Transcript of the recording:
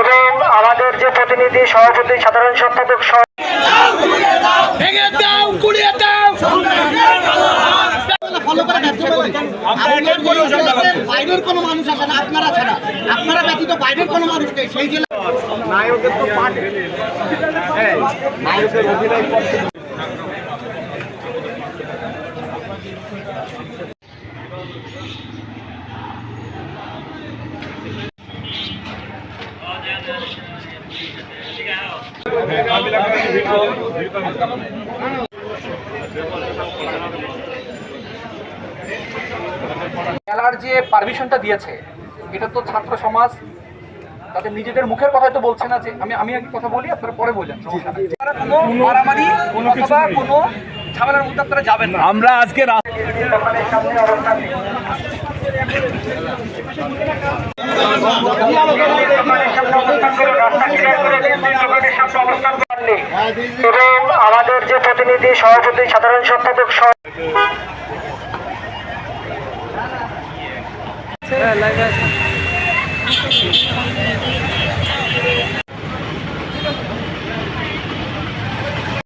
এবং আমাদের যে প্রতিনিধি সভাপতি সাধারণ সম্পাদক বাইরের কোনো মানুষ আসে না আপনারা ছাড়া আপনারা ব্যতীত বাইরের কোনো মানুষ নেই সেই জেলা মেলার যে পারমিশনটা দিয়েছে এটা তো ছাত্র সমাজ তাদের নিজেদের মুখের কথাই তো বলছে না যে আমি আমি আগে কথা বলি আপনারা পরে বললেন নাই। কোনো মারামারি কোনো ঝামেলার মধ্যে আপনারা যাবেন না আমরা আজকে সামনে এবং আমাদের যে প্রতিনিধি সভাপতি সাধারণ সম্পাদক সহ